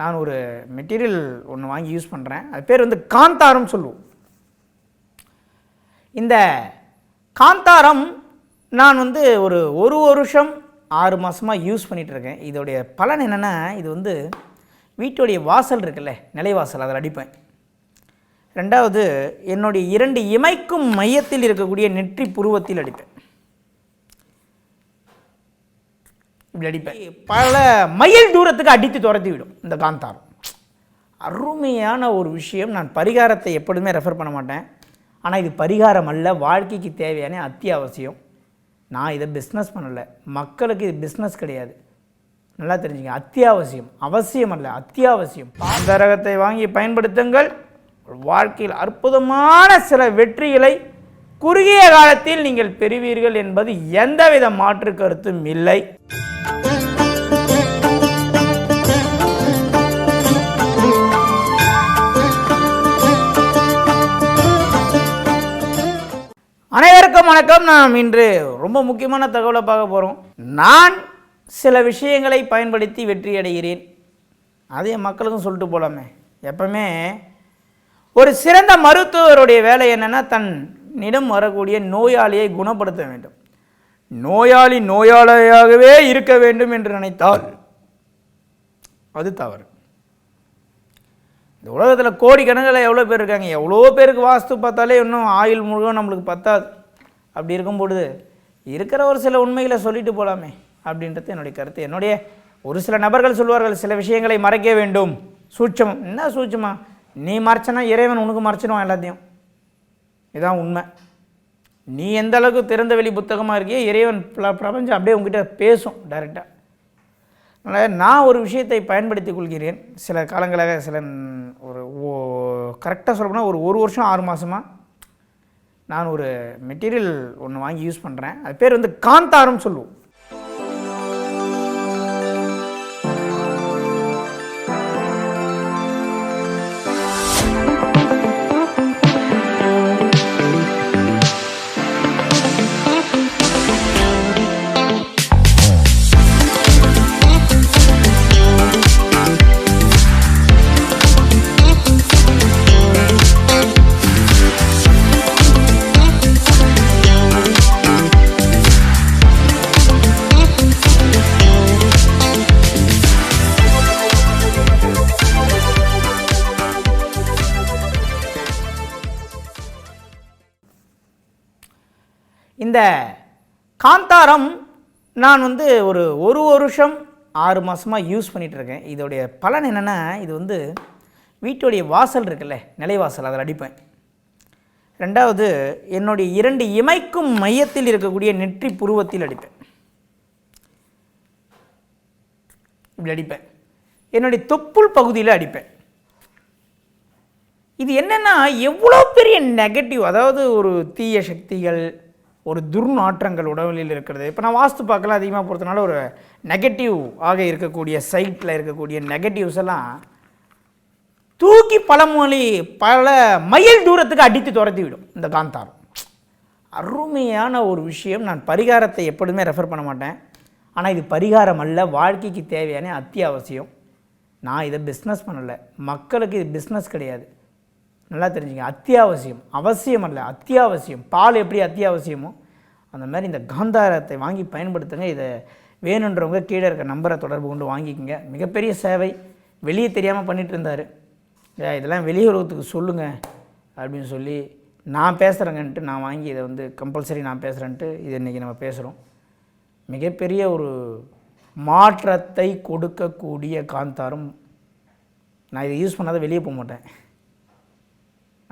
நான் ஒரு மெட்டீரியல் ஒன்று வாங்கி யூஸ் பண்ணுறேன் அது பேர் வந்து காந்தாரம் சொல்லுவோம். இந்த காந்தாரம் நான் வந்து ஒரு ஒரு வருஷம் ஆறு மாதமாக யூஸ் பண்ணிகிட்டு இருக்கேன். இதோடைய பலன் என்னென்னா இது வந்து வீட்டுடைய வாசல் இருக்குல்ல நிலைவாசல் அதில் அடிப்பேன். ரெண்டாவது என்னுடைய இரண்டு இமைக்கும் மையத்தில் இருக்கக்கூடிய நெற்றி புருவத்தில் அடிப்பேன். இப்படி அடிப்பேன். பல மைல் தூரத்துக்கு அடித்து துரத்தி விடும் இந்த காந்தாரம். அருமையான ஒரு விஷயம். நான் பரிகாரத்தை எப்பொழுதுமே ரெஃபர் பண்ண மாட்டேன். ஆனால் இது பரிகாரம் அல்ல வாழ்க்கைக்கு தேவையான அத்தியாவசியம். நான் இதை பிஸ்னஸ் பண்ணலை. மக்களுக்கு இது பிஸ்னஸ் கிடையாது. நல்லா தெரிஞ்சுங்க. அத்தியாவசியம். அவசியம் அல்ல அத்தியாவசியம். பாந்தரகத்தை வாங்கி பயன்படுத்துங்கள். வாழ்க்கையில் அற்புதமான சில வெற்றிகளை குறுகிய காலத்தில் நீங்கள் பெறுவீர்கள் என்பது எந்தவித மாற்று கருத்தும் இல்லை. வணக்கம் வணக்கம். நாம் இன்று ரொம்ப முக்கியமான தகவலை பார்க்க போகிறோம் நான் சில விஷயங்களை பயன்படுத்தி வெற்றி அடைகிறேன் அதே மக்களுக்கும் சொல்லிட்டு போகலாமே எப்பவுமே ஒரு சிறந்த மருத்துவருடைய வேலை என்னென்னா தன்னிடம் வரக்கூடிய நோயாளியை குணப்படுத்த வேண்டும். நோயாளி நோயாளியாகவே இருக்க வேண்டும் என்று நினைத்தால் அது தவறு. இந்த உலகத்தில் கோடிக்கணக்கில் எவ்வளோ பேர் இருக்காங்க? எவ்வளோ பேருக்கு வாஸ்து பார்த்தாலே இன்னும் ஆயுள் முழுவதும் நம்மளுக்கு பத்தாது. அப்படி இருக்கும் பொழுது இருக்கிற ஒரு சில உண்மைகளை சொல்லிட்டு போகலாமே அப்படின்றது என்னுடைய கருத்து. என்னுடைய ஒரு சில நபர்கள் சொல்வார்கள் சில விஷயங்களை மறைக்க வேண்டும். சூட்சம் என்ன சூட்சமா? நீ மறைச்சனா இறைவன் உனக்கு மறைச்சிடுவான் எல்லாத்தையும். இதுதான் உண்மை. நீ எந்த அளவுக்கு திறந்த வெளி புத்தகமாக இருக்கியோ இறைவன் பிர- பிரபஞ்சம் அப்படியே உங்ககிட்ட பேசும் டைரெக்டாக அதனால் நான் ஒரு விஷயத்தை பயன்படுத்திக் கொள்கிறேன். சில காலங்களாக சில ஒரு கரெக்டாக சொல்லப்போனால் ஒரு ஒரு வருஷம் ஆறு மாதமாக நான் ஒரு மெட்டீரியல் ஒன்று வாங்கி யூஸ் பண்ணுறேன் அது பேர் வந்து காந்தாரம் சொல்லுவோம். இந்த காந்தாரம் நான் வந்து ஒரு ஒரு வருஷம் ஆறு மாதமாக யூஸ் பண்ணிகிட்டு இருக்கேன் இதோடைய பலன் என்னென்னா இது வந்து வீட்டுடைய வாசல் இருக்குல்ல நிலைவாசல் அதில் அடிப்பேன். ரெண்டாவது என்னுடைய இரண்டு இமைக்கும் மையத்தில் இருக்கக்கூடிய நெற்றி புருவத்தில் அடிப்பேன். இப்படி அடிப்பேன். என்னுடைய தொப்புள் பகுதியில் அடிப்பேன். இது என்னென்னா எவ்வளோ பெரிய நெகட்டிவ் அதாவது ஒரு தீய சக்திகள் ஒரு துர்நாற்றங்கள் உடலில் இருக்கிறது. இப்போ நான் வாஸ்து பார்க்கலாம் அதிகமாக பொறுத்தனால ஒரு நெகட்டிவ் ஆக இருக்கக்கூடிய சைட்டில் இருக்கக்கூடிய நெகட்டிவ்ஸ் எல்லாம் தூக்கி பழமொழி பல மைல் தூரத்துக்கு அடித்து துரத்தி விடும் இந்த காந்தாரம். அருமையான ஒரு விஷயம். நான் பரிகாரத்தை எப்பொழுதுமே ரெஃபர் பண்ண மாட்டேன். ஆனால் இது பரிகாரம் அல்ல வாழ்க்கைக்கு தேவையான அத்தியாவசியம். நான் இதை பிஸ்னஸ் பண்ணலை. மக்களுக்கு இது பிஸ்னஸ் கிடையாது. நல்லா தெரிஞ்சுங்க. அத்தியாவசியம். அவசியம் அல்ல அத்தியாவசியம். பால் எப்படி அத்தியாவசியமோ அந்த மாதிரி இந்த காந்தாரத்தை வாங்கி பயன்படுத்துங்க. இதை வேணுன்றவங்க கீழே இருக்க நம்பரை தொடர்பு கொண்டு வாங்கிக்கோங்க. மிகப்பெரிய சேவை. வெளியே தெரியாமல் பண்ணிகிட்டு இருந்தார். இதெல்லாம் இதெல்லாம் உலகத்துக்கு சொல்லுங்கள் அப்படின்னு சொல்லி நான் பேசுகிறேங்கன்ட்டு நான் வாங்கி இதை வந்து கம்பல்சரி நான் பேசுகிறேன்ட்டு இது இன்றைக்கி நம்ம பேசுகிறோம் மிகப்பெரிய ஒரு மாற்றத்தை கொடுக்கக்கூடிய காந்தாரம். நான் இதை யூஸ் பண்ணாத வெளியே போக மாட்டேன்.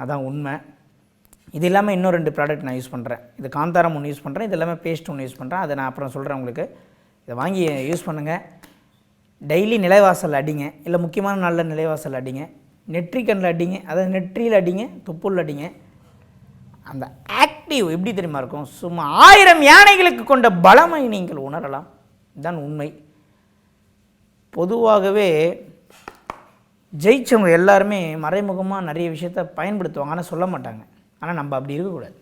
அதான் உண்மை. இது இல்லாமல் இன்னும் ரெண்டு ப்ராடக்ட் நான் யூஸ் பண்ணுறேன் இது காந்தாரம் ஒன்று யூஸ் பண்ணுறேன் இது எல்லாமே பேஸ்ட் ஒன்று யூஸ் பண்ணுறேன் அதை நான் அப்புறம் சொல்கிறேன் உங்களுக்கு. இதை வாங்கி யூஸ் பண்ணுங்கள் டெய்லி நிலைவாசல் அடிங்க. இல்லை முக்கியமான நாளில் நிலைவாசல் அடிங்க. நெற்றிக்கண்ணில் அடிங்க. அதாவது நெற்றியில் அடிங்க தொப்புள் அடிங்க. அந்த ஆக்டிவ் எப்படி தெரியுமா இருக்கும்? சும்மா ஆயிரம் யானைகளுக்கு கொண்ட பலமை நீங்கள் உணரலாம். இதுதான் உண்மை. பொதுவாகவே ஜெயித்தவங்க எல்லாருமே மறைமுகமாக நிறைய விஷயத்த பயன்படுத்துவாங்க. ஆனால் சொல்ல மாட்டாங்க. ஆனால் நம்ம அப்படி இருக்கக்கூடாது.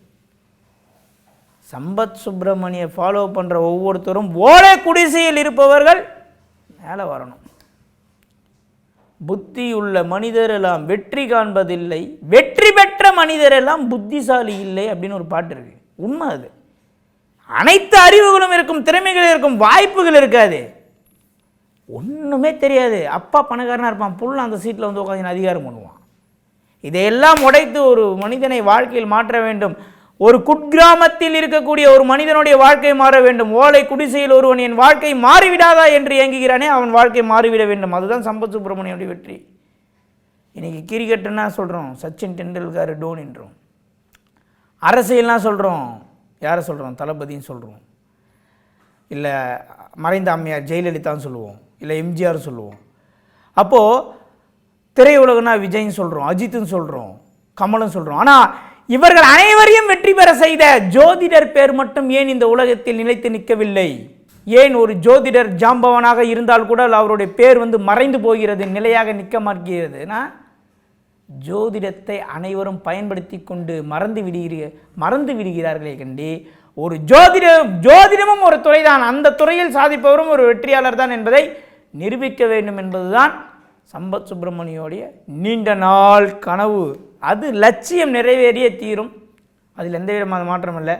சம்பத் சுப்பிரமணியை ஃபாலோ பண்ணுற ஒவ்வொருத்தரும் ஓலை குடிசையில் இருப்பவர்கள் மேலே வரணும். புத்தி உள்ள மனிதர் எல்லாம் வெற்றி காண்பதில்லை. வெற்றி பெற்ற மனிதர் எல்லாம் புத்திசாலி இல்லை அப்படின்னு ஒரு பாட்டு இருக்கு. உண்மை அது. அனைத்து அறிவுகளும் இருக்கும் திறமைகள் இருக்கும் வாய்ப்புகள் இருக்காது. ஒன்றுமே தெரியாது. அப்பா பணக்காரனாக இருப்பான். புள்ள அந்த சீட்டில் வந்து உட்காந்து அதிகாரம் பண்ணுவான். இதையெல்லாம் உடைத்து ஒரு மனிதனை வாழ்க்கையில் மாற்ற வேண்டும். ஒரு குட்கிராமத்தில் இருக்கக்கூடிய ஒரு மனிதனுடைய வாழ்க்கை மாற வேண்டும். ஓலை குடிசையில் ஒருவன் என் வாழ்க்கை மாறிவிடாதா என்று இயங்குகிறானே அவன் வாழ்க்கை மாறிவிட வேண்டும். அதுதான் சம்பத் சுப்பிரமணியனுடைய வெற்றி. இன்னைக்கு கிரிக்கெட்டுன்னா சொல்கிறோம் சச்சின் டெண்டுல்கர் டோன் என்றும். அரசியல்னா சொல்கிறோம் யாரை சொல்கிறோம் தளபதின்னு சொல்கிறோம் இல்லை மறைந்த அம்மையார் ஜெயலலிதான்னு சொல்லுவோம். இல்லை எம்ஜிஆர் சொல்லுவோம். அப்போது திரையுலகனா விஜய்னு சொல்கிறோம் அஜித்துன்னு சொல்கிறோம் கமலும் சொல்கிறோம் ஆனால் இவர்கள் அனைவரையும் வெற்றி பெற செய்த ஜோதிடர் பேர் மட்டும் ஏன் இந்த உலகத்தில் நிலைத்து நிற்கவில்லை? ஏன் ஒரு ஜோதிடர் ஜாம்பவனாக இருந்தால் கூட அவருடைய பேர் வந்து மறைந்து போகிறது நிலையாக நிற்க மாட்டேங்கிறதுனா ஜோதிடத்தை அனைவரும் பயன்படுத்தி கொண்டு மறந்து விடுகிற மறந்து விடுகிறார்களே கண்டி ஒரு ஜோதிடம் ஜோதிடமும் ஒரு துறைதான். அந்த துறையில் சாதிப்பவரும் ஒரு வெற்றியாளர் தான் என்பதை நிரூபிக்க வேண்டும் என்பதுதான் சம்பத் சுப்பிரமணியோடைய நீண்ட நாள் கனவு. அது லட்சியம் நிறைவேறிய தீரும். அதில் எந்த விதமான மாற்றம் இல்லை.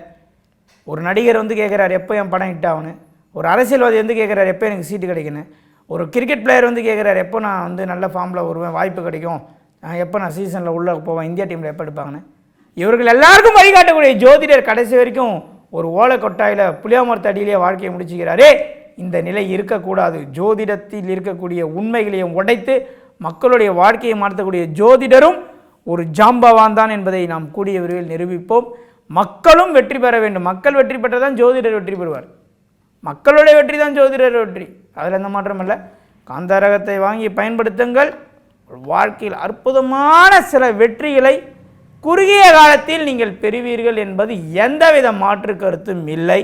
ஒரு நடிகர் வந்து கேட்குறாரு எப்போ என் படம் ஹிட் ஆகணும் ஒரு அரசியல்வாதி வந்து கேட்குறாரு எப்போ எனக்கு சீட்டு கிடைக்கணும் ஒரு கிரிக்கெட் பிளேயர் வந்து கேட்குறாரு எப்போ நான் வந்து நல்ல ஃபார்மில் வருவேன் வாய்ப்பு கிடைக்கும்? நான் எப்போ நான் சீசனில் உள்ளே போவேன் இந்தியா டீமில் எப்போ எடுப்பாங்கன்னு? இவர்கள் எல்லாருக்கும் வழிகாட்டக்கூடிய ஜோதிடர் கடைசி வரைக்கும் ஒரு ஓலை கொட்டாயில் புளியாமரத்து அடியிலேயே வாழ்க்கையை முடிச்சுக்கிறாரே இந்த நிலை இருக்கக்கூடாது. ஜோதிடத்தில் இருக்கக்கூடிய உண்மைகளையும் உடைத்து மக்களுடைய வாழ்க்கையை மாற்றக்கூடிய ஜோதிடரும் ஒரு ஜாம்பவான் தான் என்பதை நாம் கூடிய விரைவில் நிரூபிப்போம். மக்களும் வெற்றி பெற வேண்டும். மக்கள் வெற்றி பெற்றதான் ஜோதிடர் வெற்றி பெறுவார். மக்களுடைய வெற்றி தான் ஜோதிடர் வெற்றி. அதில் எந்த மாற்றம் இல்லை. காந்தாரகத்தை வாங்கி பயன்படுத்துங்கள். வாழ்க்கையில் அற்புதமான சில வெற்றிகளை குறுகிய காலத்தில் நீங்கள் பெறுவீர்கள் என்பது எந்தவித மாற்று கருத்தும் இல்லை.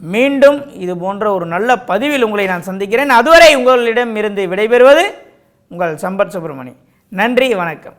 மீண்டும் இது போன்ற ஒரு நல்ல பதிவில் உங்களை நான் சந்திக்கிறேன். அதுவரை உங்களிடம் இருந்து விடைபெறுவது உங்கள் சம்பத் சுப்பிரமணி. நன்றி வணக்கம்.